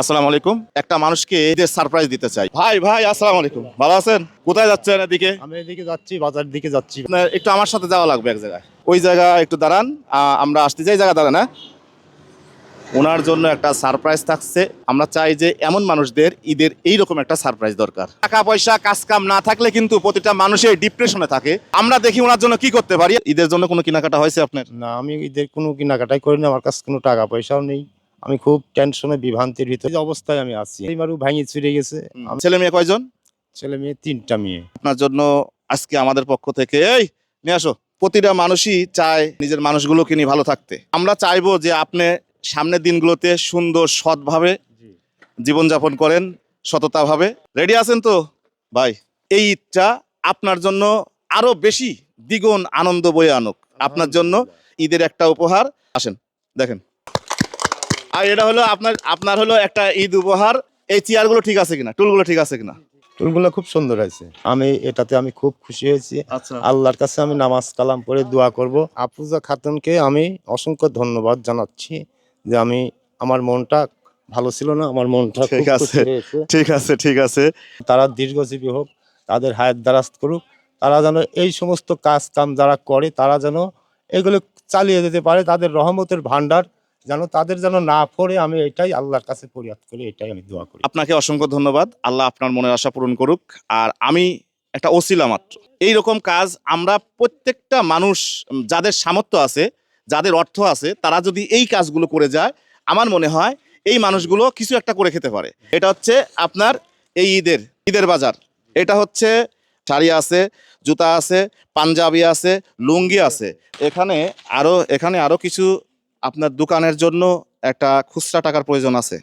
আসসালামু আলাইকুম। একটা মানুষকে ঈদের সারপ্রাইজ দিতে চাই। ভাই ভাই আসসালামু আলাইকুম। ভালো আছেন? কোথায় যাচ্ছেন এদিকে? আমি এদিকে যাচ্ছি বাজার দিকে যাচ্ছি। আপনার একটু আমার সাথে যাওয়া লাগবে এক জায়গায়। ওই জায়গা একটু দাঁড়ান। আমরা আসতে চাই জায়গা দাঁড়ান হ্যাঁ? ওনার জন্য একটা সারপ্রাইজ থাকছে। আমরা চাই যে এমন মানুষদের ঈদের এইরকম একটা সারপ্রাইজ দরকার। টাকা পয়সা কাজ কাম না থাকলে কিন্তু প্রতিটা মানুষের ডিপ্রেশনে থাকে। আমরা দেখি ওনার জন্য কি করতে পারি। ঈদের জন্য কোনো কেনাকাটা হয়েছে আপনার? না আমি ঈদের কোনো কেনাকাটাই করিনি। আমার কাছে কোনো টাকা পয়সাও নেই। আমি খুব টেনশনে বিভ্রান্তির ভিতরে অবস্থায় আমি আছি। এইবারও ভাঙি চুরে গেছে। ছেলে মেয়ে কয়জন? ছেলে মেয়ে তিনটা মেয়ে। আপনার জন্য আজকে আমাদের পক্ষ থেকে এই নিয়ে আসো। প্রতিটা মানুষই চায় নিজের মানুষগুলোকে নিয়ে ভালো থাকতে। আমরা চাইব যে আপনি সামনের দিনগুলোতে সুন্দর সৎভাবে জীবনযাপন করেন সততাভাবে। রেডি আছেন তো? ভাই এই ঈদটা আপনার জন্য আরও বেশি দ্বিগুণ আনন্দ বয়ে আনুক। আপনার জন্য ঈদের একটা উপহার। আসেন দেখেন। আর এটা হলো আপনার আপনার হলো একটা ঈদ উপহার। এই চেয়ারগুলো ঠিক আছে কিনা? টুলগুলো ঠিক আছে কিনা? টুলগুলো খুব সুন্দর হয়েছে। আমি এটাতে আমি খুব খুশি হয়েছি। আচ্ছা। আল্লাহর কাছে আমি নামাজ কালাম পড়ে দোয়া করব। আফুজা খাতুনকে আমি অসংখ্য ধন্যবাদ জানাচ্ছি যে আমি আমার মনটা ভালো ছিল না আমার মনটা ঠিক আছে। ঠিক আছে ঠিক আছে। তারা দীর্ঘজীবী হোক তাদের হায়াত দ্বারাস্ত করুক তারা যেন এই সমস্ত কাজ কাম যারা করে তারা যেন এগুলো চালিয়ে যেতে পারে তাদের রহমতের ভান্ডার যেন তাদের যেন না পড়ে, আমি এটাই আল্লাহর কাছে ফরিয়াদ করি, এটাই আমি দোয়া করি। আপনাকে অসংখ্য ধন্যবাদ। আল্লাহ আপনার মনের আশা পূরণ করুক। আর আমি একটা ওসিলা মাত্র। এই রকম কাজ আমরা প্রত্যেকটা মানুষ, যাদের সামর্থ্য আছে, যাদের অর্থ আছে, তারা যদি এই কাজগুলো করে যায়, আমার মনে হয় এই মানুষগুলো কিছু একটা করে খেতে পারে। এটা হচ্ছে আপনার এই ঈদের ঈদের বাজার। এটা হচ্ছে শাড়ি আছে, জুতা আছে, পাঞ্জাবি আছে, লুঙ্গি আছে। এখানে আরও এখানে আরও কিছু আপনার দোকানের জন্য একটা খুচরা টাকার প্রয়োজন আছে।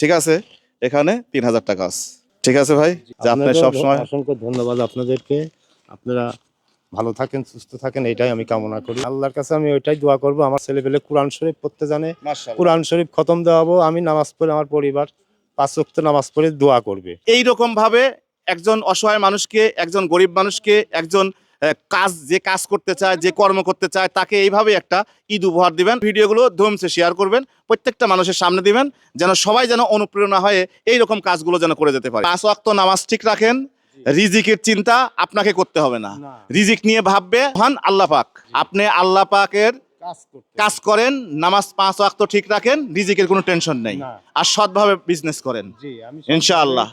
ঠিক আছে? এখানে তিন হাজার টাকা আছে। ঠিক আছে ভাই? যে আপনি আপনাদেরও সবসময় অসংখ্য ধন্যবাদ আপনাদেরকে। আপনারা ভালো থাকেন সুস্থ থাকেন এটাই আমি কামনা করি। আল্লাহর কাছে আমি ওইটাই দোয়া করব। আমার ছেলে পেলে কোরআন শরীফ পড়তে জানে। কোরআন শরীফ খতম দেওয়াবো। আমি নামাজ পড়ে আমার পরিবার পাঁচ ওয়াক্ত নামাজ পড়ে দোয়া করবে। এই রকম ভাবে একজন অসহায় মানুষকে একজন গরিব মানুষকে একজন কাজ যে কাজ করতে চায় যে কর্ম করতে চায় তাকে এইভাবে একটা ঈদ উপহার দিবেন। ভিডিওগুলো ধমসে শেয়ার করবেন প্রত্যেকটা মানুষের সামনে দিবেন যেন সবাই যেন অনুপ্রেরণা হয়ে এই রকম কাজগুলো যেন করে যেতে পারে। পাঁচ অক্ত নামাজ ঠিক রাখেন রিজিকের চিন্তা আপনাকে করতে হবে না। রিজিক নিয়ে ভাববে হন আল্লাহ পাক। আপনি আল্লাহ পাকের কাজ করেন নামাজ পাঁচ ওয়াক্ত ঠিক রাখেন রিজিকের কোনো টেনশন নেই। আর সৎভাবে বিজনেস করেন। জি আমি ইনশাআল্লাহ।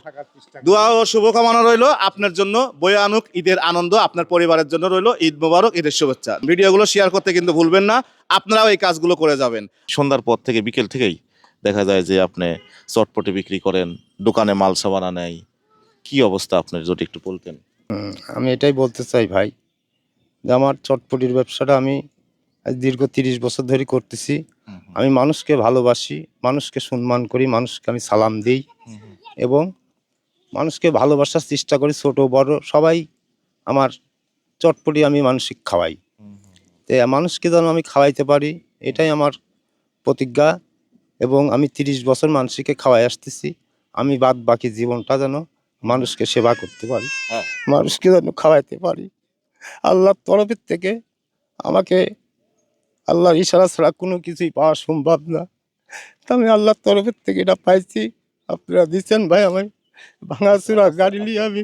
দোয়া ও শুভকামনা রইল আপনার জন্য। বয়ে আনুক ঈদের আনন্দ আপনার পরিবারের জন্য রইল ঈদ মোবারক ঈদের শুভেচ্ছা। ভিডিওগুলো শেয়ার করতে কিন্তু ভুলবেন না আপনারাও এই কাজগুলো করে যাবেন। সন্ধ্যার পর থেকে বিকেল থেকেই দেখা যায় যে আপনি চটপটি বিক্রি করেন দোকানে মাল সামানা নেয় কি অবস্থা আপনার যদি একটু বলতেন? আমি এটাই বলতে চাই ভাই যে আমার চটপটির ব্যবসাটা আমি আজ দীর্ঘ তিরিশ বছর ধরে করতেছি। আমি মানুষকে ভালোবাসি মানুষকে সম্মান করি মানুষকে আমি সালাম দিই এবং মানুষকে ভালোবাসার চেষ্টা করি ছোট বড় সবাই আমার চটপটি আমি মানসিক খাওয়াই। তো মানুষকে যেন আমি খাওয়াইতে পারি এটাই আমার প্রতিজ্ঞা এবং আমি তিরিশ বছর মানুষকে খাওয়াই আসতেছি। আমি বাদ বাকি জীবনটা যেন মানুষকে সেবা করতে পারি হ্যাঁ। মানুষকে যেন খাওয়াইতে পারি। আল্লাহর তরফের থেকে আমাকে আল্লাহর ইশারা ছাড়া কোনো কিছুই পাওয়া সম্ভব না। আমি আল্লাহর তরফের থেকে এটা পাইছি। আপনারা দিচ্ছেন ভাই আমি ভাঙাচুরা গাড়ি নিয়ে আমি